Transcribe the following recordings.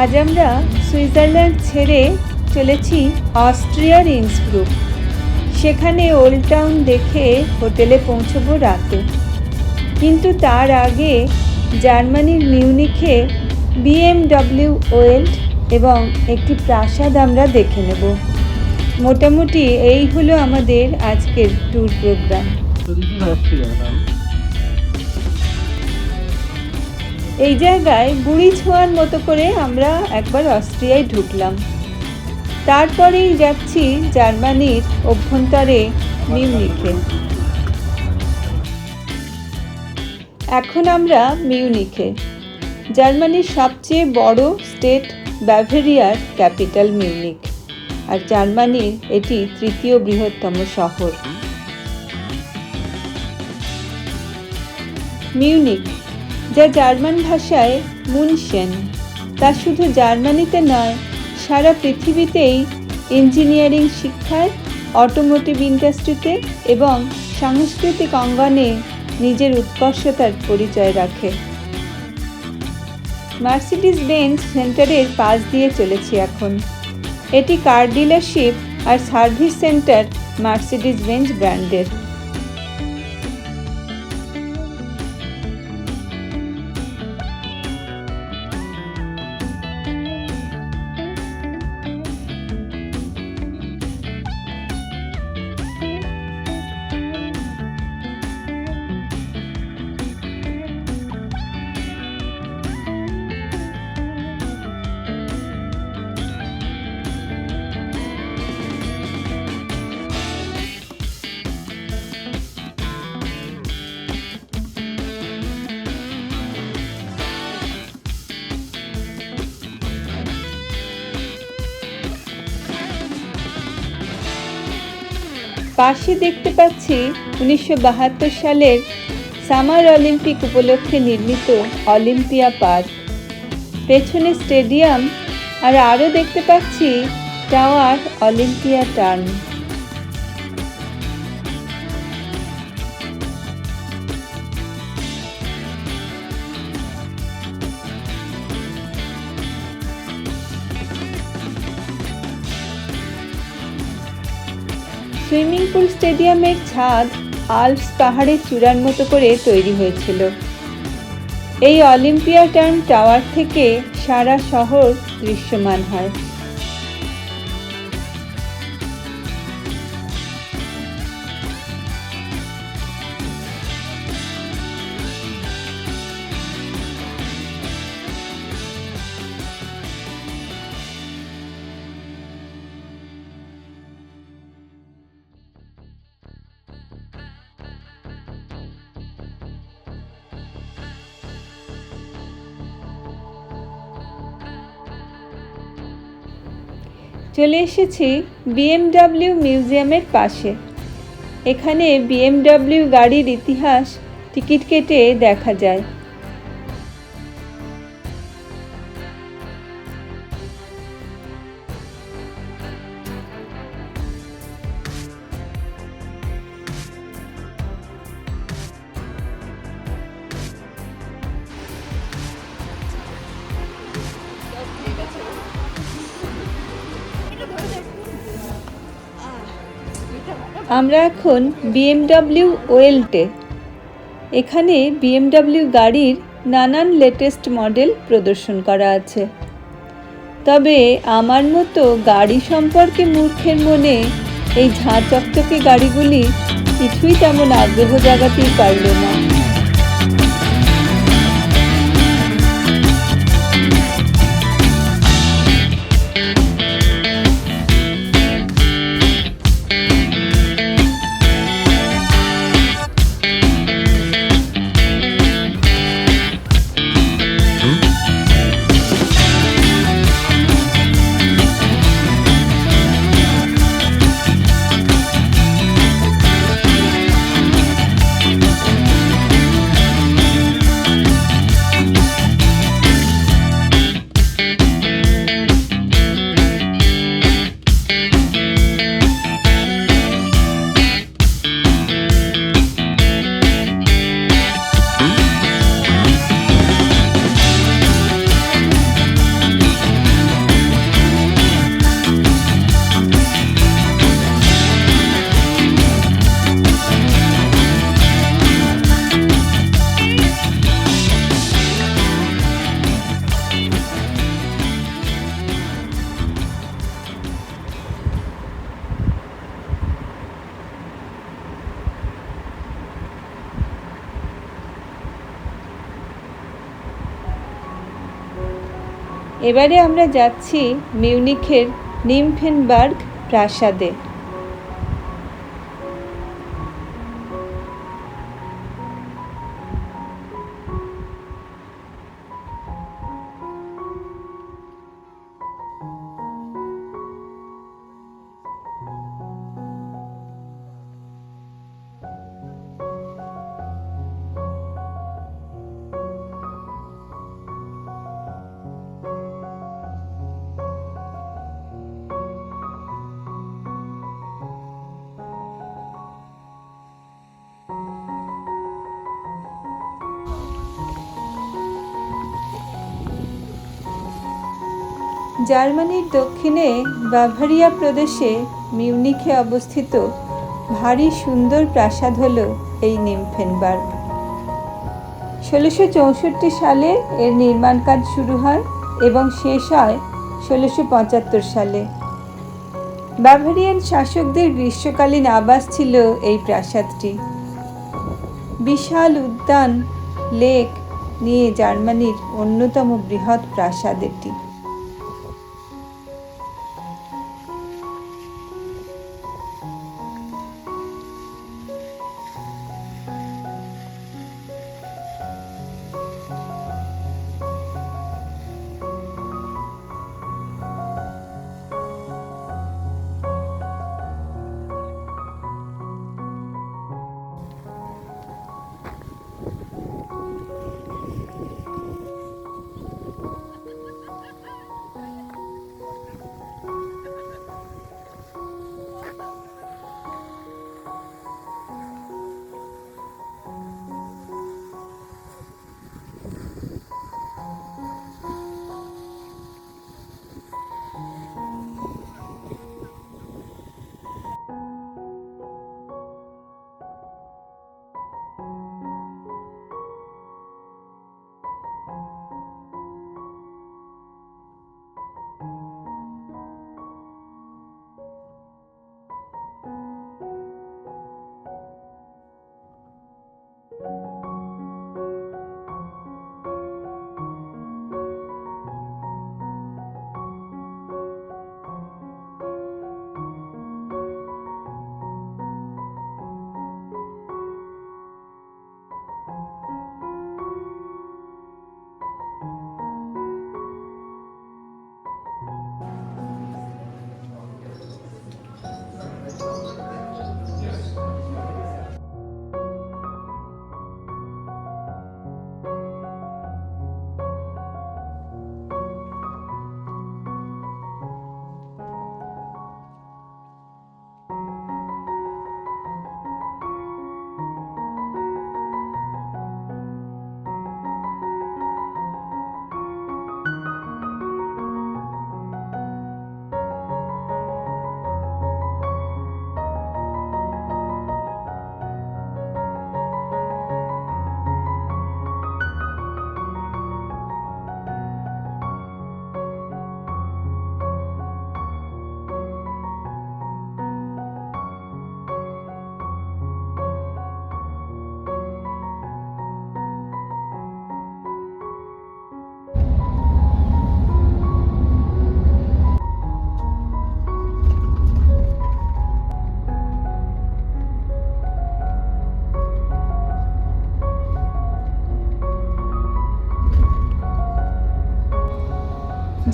আজ আমরা সুইজারল্যান্ড ছেড়ে চলেছি অস্ট্রিয়ার ইন্সব্রুক সেখানে ওল্ড টাউন দেখে হোটেলে পৌঁছবো রাতে। কিন্তু তার আগে জার্মানির মিউনিখে বিএমডব্লিউ ওয়েল্ড এবং একটি প্রাসাদ আমরা দেখে নেব। মোটামুটি এই হলো আমাদের আজকের ট্যুর প্রোগ্রাম। এই জায়গায় বুড়ি ছোঁয়ার মতো করে আমরা একবার অস্ট্রিয়ায় ঢুকলাম। তারপরেই যাচ্ছি জার্মানির অভ্যন্তরে মিউনিখে। এখন আমরা মিউনিখে, জার্মানির সবচেয়ে বড় স্টেট ব্যাভেরিয়ার ক্যাপিটাল মিউনিক আর জার্মানির এটি তৃতীয় বৃহত্তম শহর। মিউনিক যা জার্মান ভাষায় মুনশেন। তা শুধু জার্মানিতে নয়, সারা পৃথিবীতেই ইঞ্জিনিয়ারিং শিক্ষায় অটোমোটিভ ইন্ডাস্ট্রিতে এবং সাংস্কৃতিক অঙ্গনে নিজের উৎকর্ষতার পরিচয় রাখে। মার্সিডিস বেঞ্চ সেন্টারের পাশ দিয়ে চলেছি এখন। এটি কার ডিলারশিপ আর সার্ভিস সেন্টার মার্সিডিস বেঞ্চ ব্র্যান্ডের। পাশে দেখতে পাচ্ছি উনিশশো বাহাত্তর সালের সামার অলিম্পিক উপলক্ষে নির্মিত অলিম্পিয়া পার্ক। পেছনে স্টেডিয়াম আর আরও দেখতে পাচ্ছি টাওয়ার অলিম্পিয়া টার্ন। সুইমিং পুল স্টেডিয়ামের ছাদ আল্পস পাহাড়ের চূড়ার মতো করে তৈরি হয়েছিল। এই অলিম্পিয়া টার্ন টাওয়ার থেকে সারা শহর দৃশ্যমান হয়। চলে এসেছি বিএমডাব্লিউ মিউজিয়ামের পাশে। এখানে বিএমডাব্লিউ গাড়ির ইতিহাস টিকিট কেটে দেখা যায়। আমরা এখন বিএমডাব্লিউ ওয়েলটে এখানে বিএমডাব্লিউ গাড়ির নানান লেটেস্ট মডেল প্রদর্শন করা আছে। তবে আমার মতো গাড়ি সম্পর্কে মূর্খের মনে এই ঝাঁ চকচকে গাড়িগুলি কিছুই তেমন আগ্রহ জাগাতেই পারল না। এবারে আমরা যাচ্ছি মিউনিখের নিমফেনবার্গ প্রাসাদে। জার্মানির দক্ষিণে বাভারিয়া প্রদেশে মিউনিখে অবস্থিত ভারী সুন্দর প্রাসাদ হল এই নিমফেনবার্গ। ষোলোশো চৌষট্টি সালে এর নির্মাণ কাজ শুরু হয় এবং শেষ হয় ষোলোশো পঁচাত্তর সালে। বাভারিয়ান শাসকদের গ্রীষ্মকালীন আবাস ছিল এই প্রাসাদটি। বিশাল উদ্যান, লেক নিয়ে জার্মানির অন্যতম বৃহৎ প্রাসাদ এটি।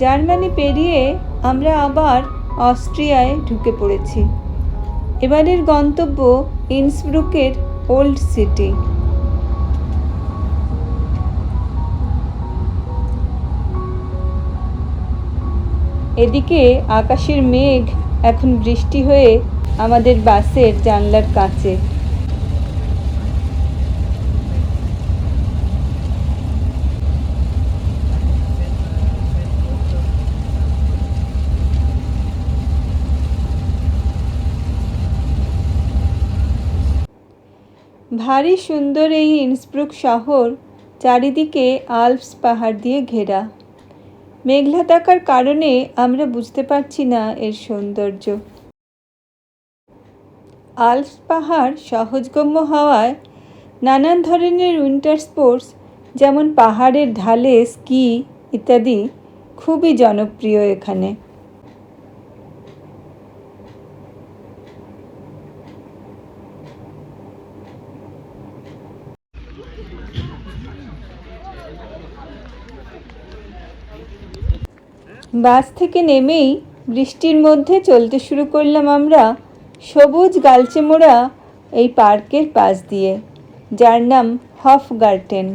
জার্মানি পেরিয়ে আমরা আবার অস্ট্রিয়ায় ঢুকে পড়েছি। এবারের গন্তব্য ইন্সব্রুকের ওল্ড সিটি। এদিকে আকাশের মেঘ, এখন বৃষ্টি হয়ে আমাদের বাসের জানলার কাছে। ভারী সুন্দর এই ইন্সব্রুক শহর চারিদিকে আল্পস পাহাড় দিয়ে ঘেরা। মেঘলা থাকার কারণে আমরা বুঝতে পারছি না এর সৌন্দর্য। আল্পস পাহাড় সহজগম্য হওয়ায় নানান ধরনের উইন্টার স্পোর্টস, যেমন পাহাড়ের ঢালে স্কি ইত্যাদি, খুবই জনপ্রিয় এখানে। বাস থেকে নেমেই বৃষ্টির মধ্যে চলতে শুরু করলাম আমরা সবুজ গালচে মোড়া এই পার্কের পাশ দিয়ে, যার নাম হফ গার্ডেন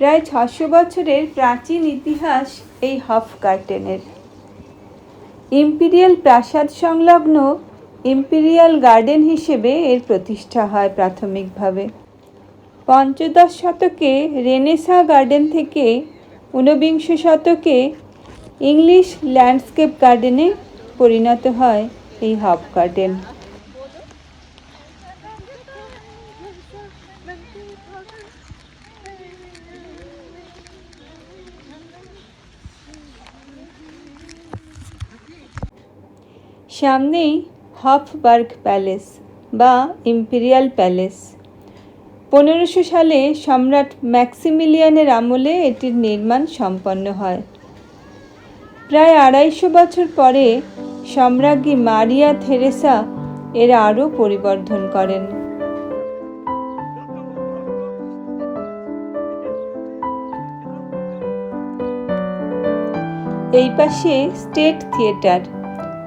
প্রায় ছশো বছরের প্রাচীন ইতিহাস এই হফ গার্ডেনের ইম্পিরিয়াল প্রাসাদ সংলগ্ন ইম্পিরিয়াল গার্ডেন হিসেবে এর প্রতিষ্ঠা হয় প্রাথমিকভাবে। পঞ্চদশ শতকে রেনেসা গার্ডেন থেকে ঊনবিংশ শতকে ইংলিশ ল্যান্ডস্কেপ গার্ডেনে পরিণত হয় এই হফ গার্ডেন সামনেই হফবার্গ প্যালেস বা ইম্পেরিয়াল প্যালেস পনেরোশো সালে সম্রাট ম্যাক্সিমিলিয়ানের আমলে এটির নির্মাণ সম্পন্ন হয়। প্রায় আড়াইশো বছর পরে সম্রাজ্ঞী মারিয়া থেরেসা এর আরও পরিবর্ধন করেন। এই পাশে স্টেট থিয়েটার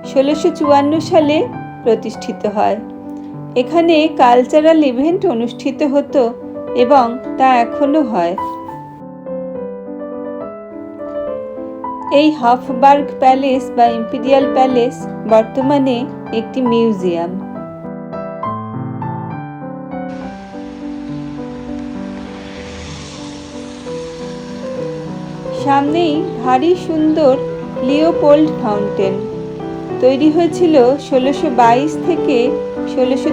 ষোলোশো সালে প্রতিষ্ঠিত হয়। এখানে কালচারাল ইভেন্ট অনুষ্ঠিত হতো এবং তা এখনও হয়। এই হাফবার্গ প্যালেস বা ইম্পিরিয়াল প্যালেস বর্তমানে একটি মিউজিয়াম সামনেই ভারী সুন্দর লিওপোল্ড ফাউন্টেন তৈরি হয়েছিল ষোলোশো বাইশ থেকে ষোলোশো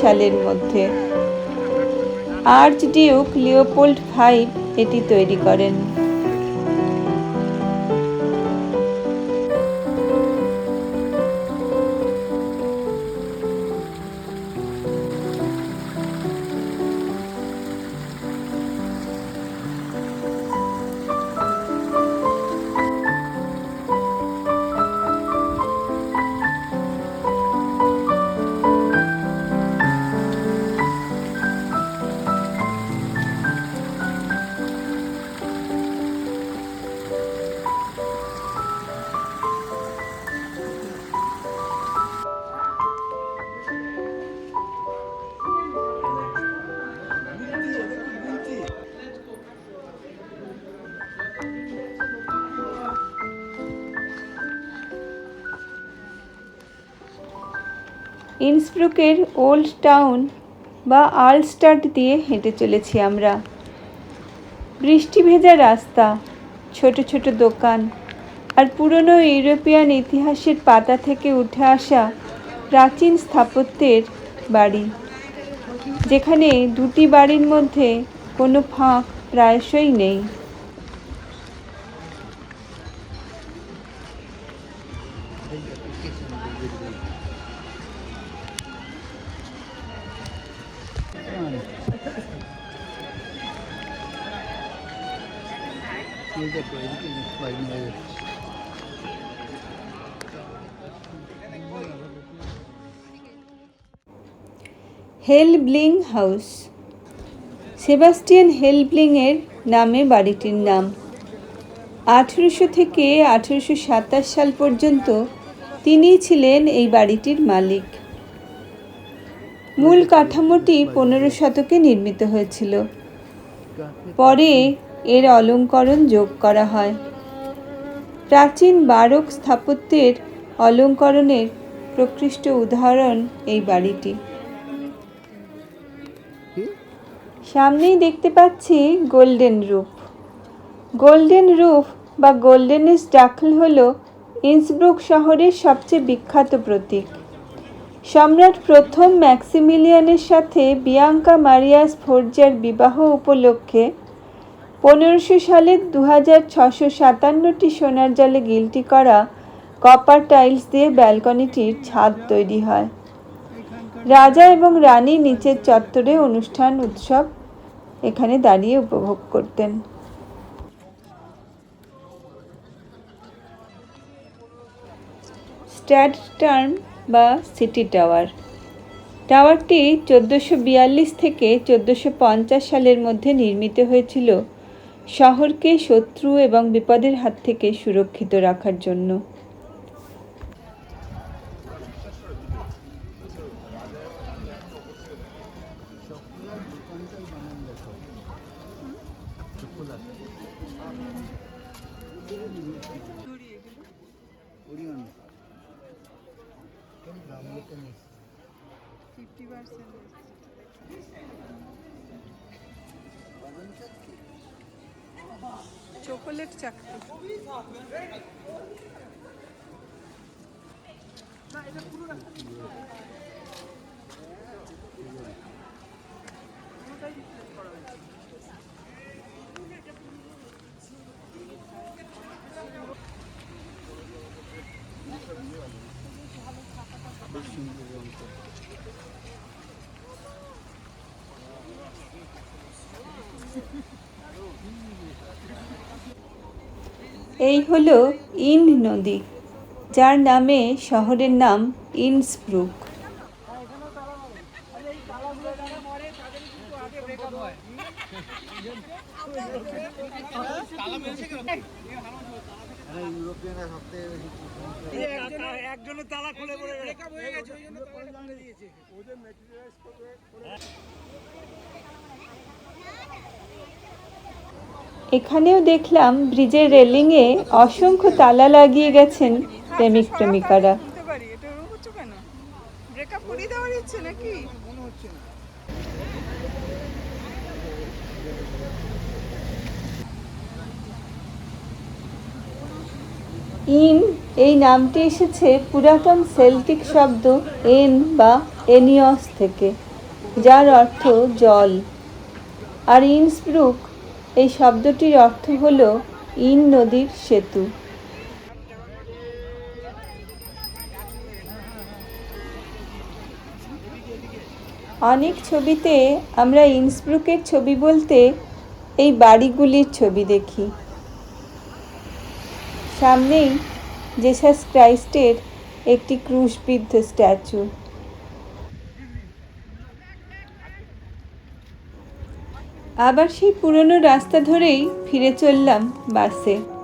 সালের মধ্যে। আর্চ ডিউক লিওপোল্ড ফাইভ এটি তৈরি করেন। ইন্সব্রুকের ওল্ড টাউন বা আর্লস্টাড দিয়ে হেঁটে চলেছি আমরা। বৃষ্টি ভেজা রাস্তা, ছোট ছোট দোকান আর পুরনো ইউরোপিয়ান ইতিহাসের পাতা থেকে উঠে আসা প্রাচীন স্থাপত্যের বাড়ি, যেখানে দুটি বাড়ির মধ্যে কোনো ফাঁক প্রায়শই নেই। Helbling house. সেবাস্টিয়ান হেলব্লিংয়ের নামে বাড়িটির নাম। আঠেরোশো থেকে আঠেরোশো সাতাশ সাল পর্যন্ত তিনিই ছিলেন এই বাড়িটির মালিক। মূল কাঠামোটি পনেরো শতকে নির্মিত হয়েছিল। পরে এর অলঙ্করণ যোগ করা হয়। প্রাচীন বারক স্থাপত্যের অলঙ্করণের প্রকৃষ্ট উদাহরণ এই বাড়িটি। সামনেই দেখতে পাচ্ছি গোল্ডেন রুফ। গোল্ডেন রুফ বা গোল্ডেনিস ডাকল হল ইন্সব্রুক শহরের সবচেয়ে বিখ্যাত প্রতীক। সম্রাট প্রথম ম্যাক্সিমিলিয়ানের সাথে বিয়াঙ্কা মারিয়াস ফোর্জার বিবাহ উপলক্ষে পনেরোশো সালের দু হাজার ছশো সাতান্নটি সোনার জালে গিলটি করা কপার টাইলস দিয়ে ব্যালকনিটির ছাদ তৈরি হয়। রাজা এবং রানী নিচের চত্বরে অনুষ্ঠান, উৎসব এখানে দাঁড়িয়ে উপভোগ করতেন। স্ট্যাড টার্ন বা সিটি টাওয়ার। টাওয়ারটি চোদ্দোশো বিয়াল্লিশ থেকে চোদ্দোশো পঞ্চাশ সালের মধ্যে নির্মিত হয়েছিল শহরকে শত্রু এবং বিপদের হাত থেকে সুরক্ষিত রাখার জন্য। চকোলেট চাকতি এই হলো ইন্ড নদী যার নামে শহরের নাম ইন্সব্রুক দেখলাম ব্রিজের রেলিংয়ে অসংখ্য তালা লাগিয়ে গেছেন প্রেমিক প্রেমিকারা। ইন, এই নামটি এসেছে পুরাতন সেল্টিক শব্দ এন বা এনিয়স থেকে, যার অর্থ জল। আর ইন্সব্রুক এই শব্দটির অর্থ হল ইন নদীর সেতু। অনেক ছবিতে আমরা ইন্সব্রুকের ছবি বলতে এই বাড়িগুলির ছবি দেখি। সামনেই জেসাস ক্রাইস্টের একটি ক্রুশবিদ্ধ স্ট্যাচু। আবার সেই পুরনো রাস্তা ধরেই ফিরে চললাম বাসে।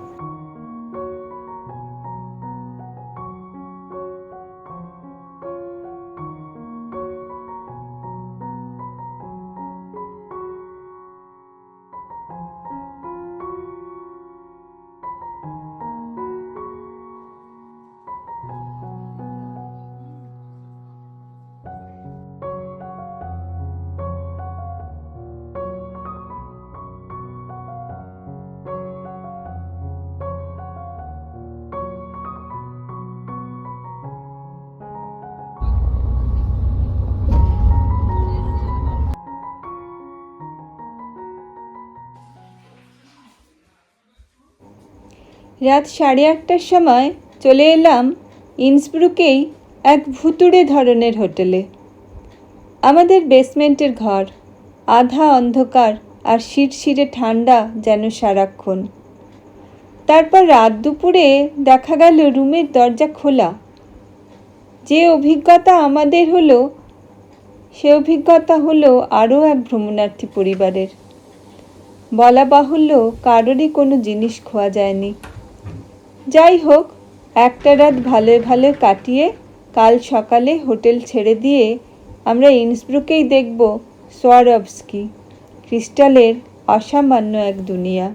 রাত সাড়ে আটটার সময় চলে এলাম ইন্সব্রুকেই এক ভুতুড়ে ধরনের হোটেলে। আমাদের বেসমেন্টের ঘর, আধা অন্ধকার আর শিরশিরে ঠান্ডা যেন সারাক্ষণ। তারপর রাত দুপুরে দেখা গেল রুমের দরজা খোলা। যে অভিজ্ঞতা আমাদের হলো, সে অভিজ্ঞতা হলো আরও এক ভ্রমণার্থী পরিবারের। বলা বাহুল্য কারোরই কোনো জিনিস খোয়া যায়নি। যাই হোক, একটা রাত ভালে ভালে কাটিয়ে কাল সকালে হোটেল ছেড়ে দিয়ে আমরা ইন্সব্রুকেই দেখব সোয়ারবস্কি ক্রিস্টালের অসামান্য এক দুনিয়া।